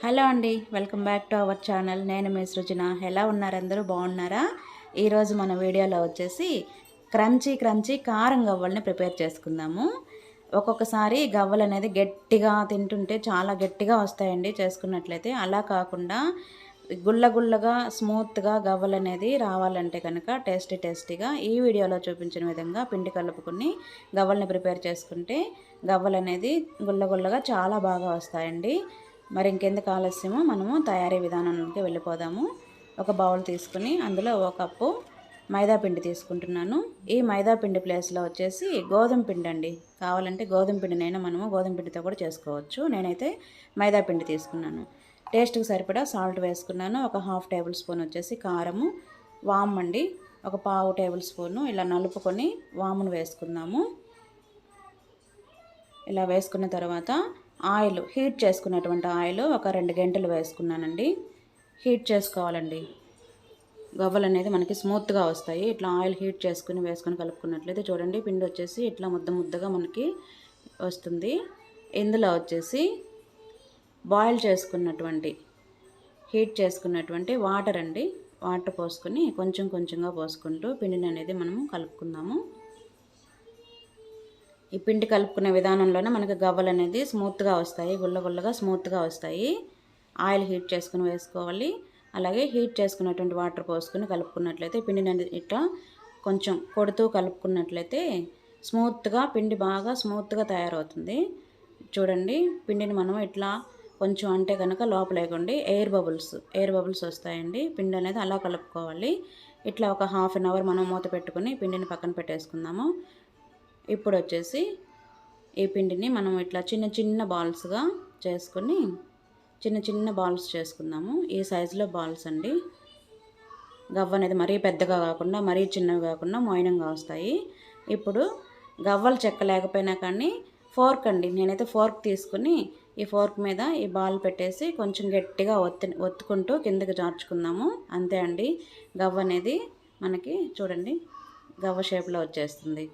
Hello అండి welcome back to our channel. నేను మీ సృజన. ఎలా ఉన్నారు అందరూ? బాగున్నారా? ఈరోజు మన వీడియోలో వచ్చేసి క్రంచీ క్రంచీ కారం గవ్వల్ని ప్రిపేర్ చేసుకుందాము. ఒక్కొక్కసారి గవ్వలు అనేది గట్టిగా తింటుంటే చాలా గట్టిగా వస్తాయండి చేసుకున్నట్లయితే. అలా కాకుండా గుల్ల గుల్లగా స్మూత్గా గవ్వలు అనేది రావాలంటే కనుక టేస్టీ టేస్టీగా ఈ వీడియోలో చూపించిన విధంగా పిండి కలుపుకుని గవ్వల్ని ప్రిపేర్ చేసుకుంటే గవ్వలు అనేది గుల్ల గుల్లగా చాలా బాగా వస్తాయండి. మరి ఇంకెందుకు ఆలస్యమో మనము తయారీ విధానానికి వెళ్ళిపోదాము. ఒక బౌల్ తీసుకుని అందులో ఒక కప్పు మైదా పిండి తీసుకుంటున్నాను. ఈ మైదా పిండి ప్లేస్లో వచ్చేసి గోధుమ పిండి అండి. కావాలంటే గోధుమ పిండినైనా మనము గోధుమ పిండితో కూడా చేసుకోవచ్చు. నేనైతే మైదా పిండి తీసుకున్నాను. టేస్ట్కి సరిపడా సాల్ట్ వేసుకున్నాను. ఒక హాఫ్ టేబుల్ స్పూన్ వచ్చేసి కారము వామ్ అండి. ఒక పావు టేబుల్ స్పూను ఇలా నలుపుకొని వామును వేసుకుందాము. ఇలా వేసుకున్న తర్వాత ఆయిల్ హీట్ చేసుకున్నటువంటి ఆయిల్ ఒక రెండు గంటలు వేసుకున్నానండి. హీట్ చేసుకోవాలండి. గవ్వలు అనేది మనకి స్మూత్గా వస్తాయి. ఇట్లా ఆయిల్ హీట్ చేసుకుని వేసుకొని కలుపుకున్నట్లయితే చూడండి పిండి వచ్చేసి ఇట్లా ముద్ద ముద్దగా మనకి వస్తుంది. ఇందులో వచ్చేసి బాయిల్ చేసుకున్నటువంటి హీట్ చేసుకున్నటువంటి వాటర్ అండి. వాటర్ పోసుకొని కొంచెం కొంచెంగా పోసుకుంటూ పిండిని అనేది మనము కలుపుకుందాము. ఈ పిండి కలుపుకునే విధానంలోనే మనకి గవ్వలు అనేది స్మూత్గా వస్తాయి గుల్ల గుల్లగా స్మూత్గా వస్తాయి. ఆయిల్ హీట్ చేసుకుని వేసుకోవాలి. అలాగే హీట్ చేసుకున్నటువంటి వాటర్ పోసుకుని కలుపుకున్నట్లయితే పిండిని అనేది ఇట్లా కొంచెం కొడుతూ కలుపుకున్నట్లయితే స్మూత్గా పిండి బాగా స్మూత్గా తయారవుతుంది. చూడండి పిండిని మనం ఇట్లా కొంచెం అంటే కనుక లోపలేకండి ఎయిర్ బబుల్స్ ఎయిర్ బబుల్స్ వస్తాయండి. పిండి అనేది అలా కలుపుకోవాలి. ఇట్లా ఒక హాఫ్ అన్ అవర్ మనం మూత పెట్టుకుని పిండిని పక్కన పెట్టేసుకుందాము. ఇప్పుడు వచ్చేసి ఈ పిండిని మనం ఇట్లా చిన్న చిన్న బాల్స్గా చేసుకొని చిన్న చిన్న బాల్స్ చేసుకుందాము. ఈ సైజులో బాల్స్ అండి. గవ్వ అనేది మరీ పెద్దగా కాకుండా మరీ చిన్నవి కాకుండా మోయినంగా వస్తాయి. ఇప్పుడు గవ్వలు చెక్క లేకపోయినా కానీ ఫోర్క్ అండి. నేనైతే ఫోర్క్ తీసుకుని ఈ ఫోర్క్ మీద ఈ బాల్ పెట్టేసి కొంచెం గట్టిగా ఒత్తి ఒత్తుకుంటూ కిందకి జార్చుకుందాము. అంతే అండి. గవ్వ అనేది మనకి చూడండి గవ్వ షేప్లో వచ్చేస్తుంది.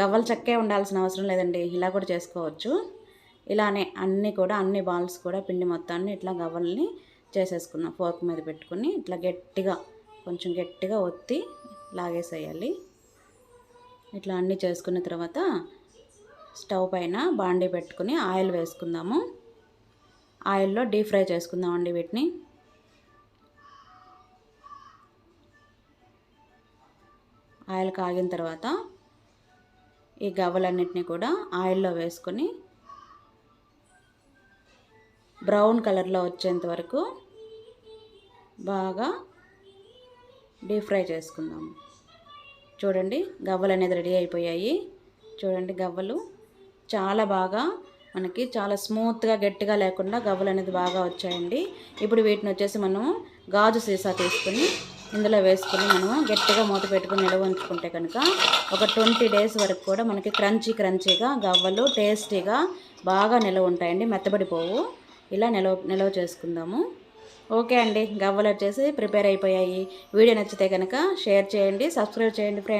గవ్వలు చక్కే ఉండాల్సిన అవసరం లేదండి. ఇలా కూడా చేసుకోవచ్చు. ఇలానే అన్నీ కూడా అన్ని బాల్స్ కూడా పిండి మొత్తాన్ని ఇట్లా గవ్వల్ని చేసేసుకున్నాం. ఫోర్క్ మీద పెట్టుకుని ఇట్లా గట్టిగా కొంచెం గట్టిగా ఒత్తి లాగేసేయాలి. ఇట్లా అన్నీ చేసుకున్న తర్వాత స్టవ్ పైన బాండీ పెట్టుకుని ఆయిల్ వేసుకుందాము. ఆయిల్లో డీప్ ఫ్రై చేసుకుందామండి వీటిని. ఆయిల్ కాగిన తర్వాత ఈ గవ్వలన్నిటిని కూడా ఆయిల్లో వేసుకొని బ్రౌన్ కలర్లో వచ్చేంత వరకు బాగా డీప్ ఫ్రై చేసుకుందాము చూడండి గవ్వలు అనేది రెడీ అయిపోయాయి. చూడండి గవ్వలు చాలా బాగా మనకి చాలా స్మూత్గా గట్టిగా లేకుండా గవ్వలు అనేది బాగా వచ్చాయండి. ఇప్పుడు వీటిని వచ్చేసి మనము గాజు సీసా తీసుకుని ఇందులో వేసుకుని మనము గట్టిగా మూత పెట్టుకుని నిల్వ ఉంచుకుంటే కనుక ఒక ట్వంటీ డేస్ వరకు కూడా మనకి క్రంచీ క్రంచీగా గవ్వలు టేస్టీగా బాగా నిల్వ ఉంటాయండి మెత్తబడిపోవు. ఇలా నిల్వ నిల్వ చేసుకుందాము. ఓకే అండి గవ్వలు వచ్చేసి ప్రిపేర్ అయిపోయాయి. వీడియో నచ్చితే కనుక షేర్ చేయండి సబ్స్క్రైబ్ చేయండి ఫ్రెండ్స్